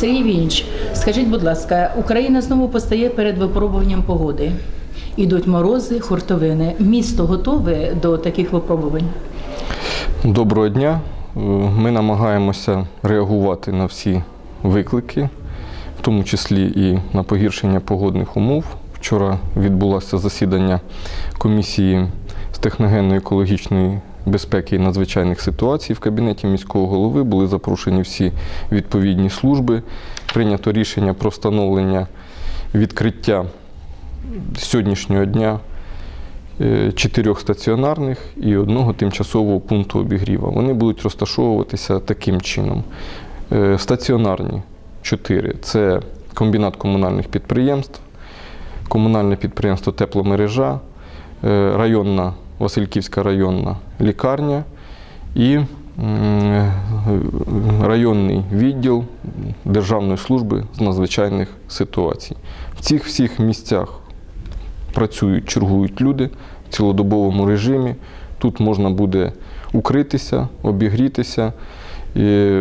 Сергій Вінч, скажіть, будь ласка, Україна знову постає перед випробуванням погоди. Ідуть морози, хуртовини. Місто готове до таких випробувань? Доброго дня. Е, Ми намагаємося реагувати на всі виклики, в тому числі і на погіршення погодних умов. Вчора відбулося засідання комісії з техногенно-екологічної безпеки і надзвичайних ситуацій в кабінеті міського голови. Були запрошені всі відповідні служби. Прийнято рішення про встановлення відкриття сьогоднішнього дня е, чотирьох стаціонарних і одного тимчасового пункту обігріва. Вони будуть розташовуватися таким чином. Е, Стаціонарні чотири це комбінат комунальних підприємств, комунальне підприємство Тепломережа, е, районна Васильківська районна лікарня і районний відділ Державної служби з надзвичайних ситуацій. В цих всіх місцях працюють, чергують люди в цілодобовому режимі. Тут можна буде укритися, обігрітися. І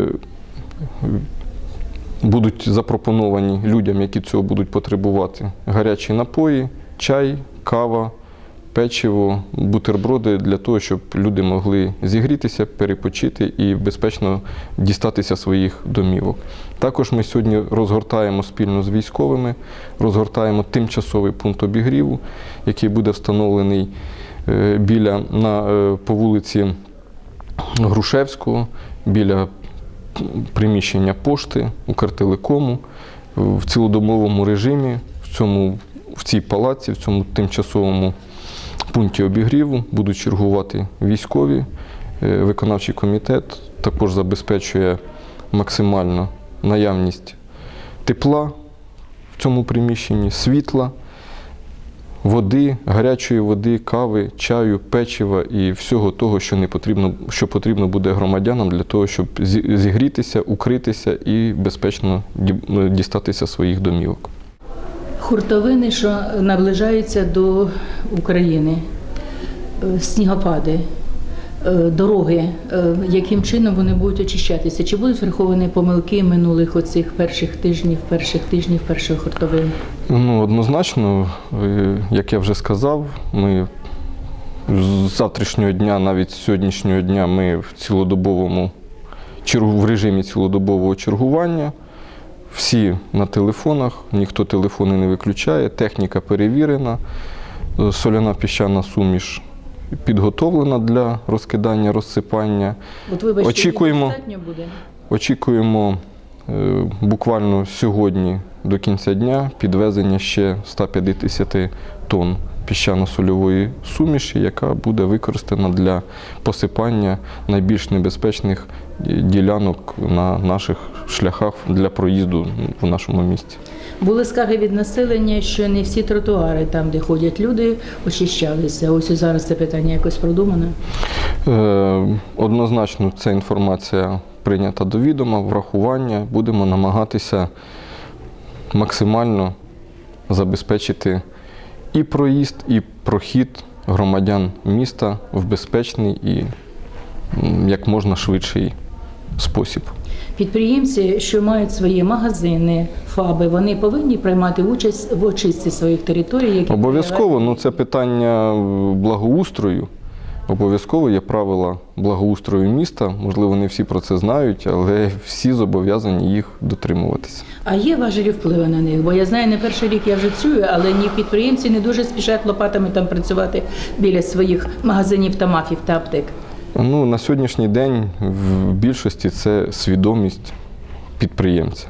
будуть запропоновані людям, які цього будуть потребувати, гарячі напої, чай, кава, печиво, бутерброди для того, щоб люди могли зігрітися, перепочити і безпечно дістатися своїх домівок. Також ми сьогодні розгортаємо спільно з військовими, розгортаємо тимчасовий пункт обігріву, який буде встановлений е, біля на, е, по вулиці Грушевського, біля приміщення пошти Укртелекому в цілодобовому режимі в цьому в цій палаці, в цьому тимчасовому пункті обігріву будуть чергувати військові. Е, Виконавчий комітет також забезпечує максимально наявність тепла в цьому приміщенні, світла, води, гарячої води, кави, чаю, печива і всього того, що не потрібно, що потрібно буде громадянам для того, щоб зігрітися, укритися і безпечно дістатися своїх домівок. Хуртовини, що наближаються до України, Е, снігопади, е, дороги, е, яким чином вони будуть очищатися? Чи будуть враховані помилки минулих оцих перших тижнів, перших тижнів першої хуртовини? Ну, однозначно, як я вже сказав, ми з завтрашнього дня, навіть з сьогоднішнього дня, ми в цілодобовому в режимі цілодобового чергування. Всі на телефонах, ніхто телефони не виключає, техніка перевірена, е, соляна піщана суміш підготовлена для розкидання, розсипання. От вибачте, Очікуємо. достатньо буде? Очікуємо буквально сьогодні до кінця дня підвезення ще 150 тонн піщано-сольової суміші, яка буде використана для посипання найбільш небезпечних ділянок на наших шляхах для проїзду в нашому місті. Були скарги від населення, що не всі тротуари, там, де ходять люди, очищалися. Ось і зараз це питання якось продумане. Е, Однозначно, ця інформація прийнята до відома, врахування. Будемо намагатися максимально забезпечити і проїзд, і прохід громадян міста в безпечний і як можна швидший спосіб. Підприємці, що мають свої магазини, фаби, вони повинні приймати участь в очистці своїх територій. Які Обов'язково, ну це питання е, благоустрою. Обов'язково є правила благоустрою міста. Можливо, не всі про це знають, але всі зобов'язані їх дотримуватися. А є важелі впливу на них? Бо я знаю, не перший рік я вже чую, але ні підприємці не дуже спішать лопатами там працювати біля своїх магазинів та мафів та аптек. Ну, на сьогоднішній день в більшості це свідомість підприємця.